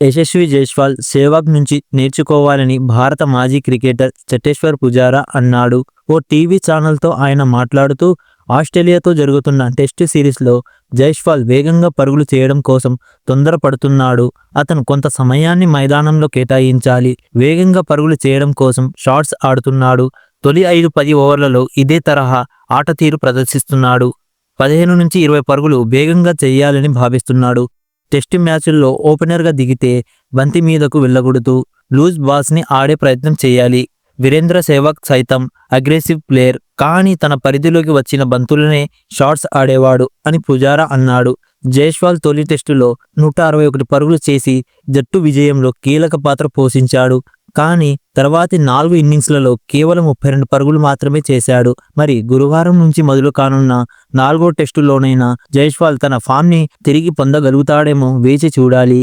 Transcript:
యశస్వి జైస్వాల్ సేవాగ్ నుంచి నేర్చుకోవాలని భారత మాజీ క్రికెటర్ చటేశ్వర్ పుజారా అన్నాడు. ఓ టీవీ ఛానల్తో ఆయన మాట్లాడుతూ ఆస్ట్రేలియాతో జరుగుతున్న టెస్ట్ సిరీస్లో జైస్వాల్ వేగంగా పరుగులు చేయడం కోసం తొందరపడుతున్నాడు. అతను కొంత సమయాన్ని మైదానంలో కేటాయించాలి. వేగంగా పరుగులు చేయడం కోసం షాట్స్ ఆడుతున్నాడు. తొలి ఐదు పది ఓవర్లలో ఇదే తరహా ఆట తీరు ప్రదర్శిస్తున్నాడు. పదిహేను నుంచి ఇరవై పరుగులు వేగంగా చేయాలని భావిస్తున్నాడు. టెస్ట్ మ్యాచ్ల్లో ఓపెనర్గా దిగితే బంతి మీదకు వెళ్ళకూడదు. లూజ్ బాల్స్ని ఆడే ప్రయత్నం చేయాలి. వీరేంద్ర సేవక్ సైతం అగ్రెసివ్ ప్లేయర్. కానీ తన పరిధిలోకి వచ్చిన బంతులనే షాట్స్ ఆడేవాడు అని పుజారా అన్నాడు. జైస్వాల్ తొలి టెస్టులో నూట అరవై ఒకటి పరుగులు చేసి జట్టు విజయంలో కీలక పాత్ర పోషించాడు. కానీ తర్వాతి నాలుగు ఇన్నింగ్స్లలో కేవలం ముప్పై రెండు పరుగులు మాత్రమే చేశాడు. మరి గురువారం నుంచి మొదలు కానున్న నాలుగో టెస్టులోనైనా జైస్వాల్ తన ఫామ్ని తిరిగి పొందగలుగుతాడేమో వేచి చూడాలి.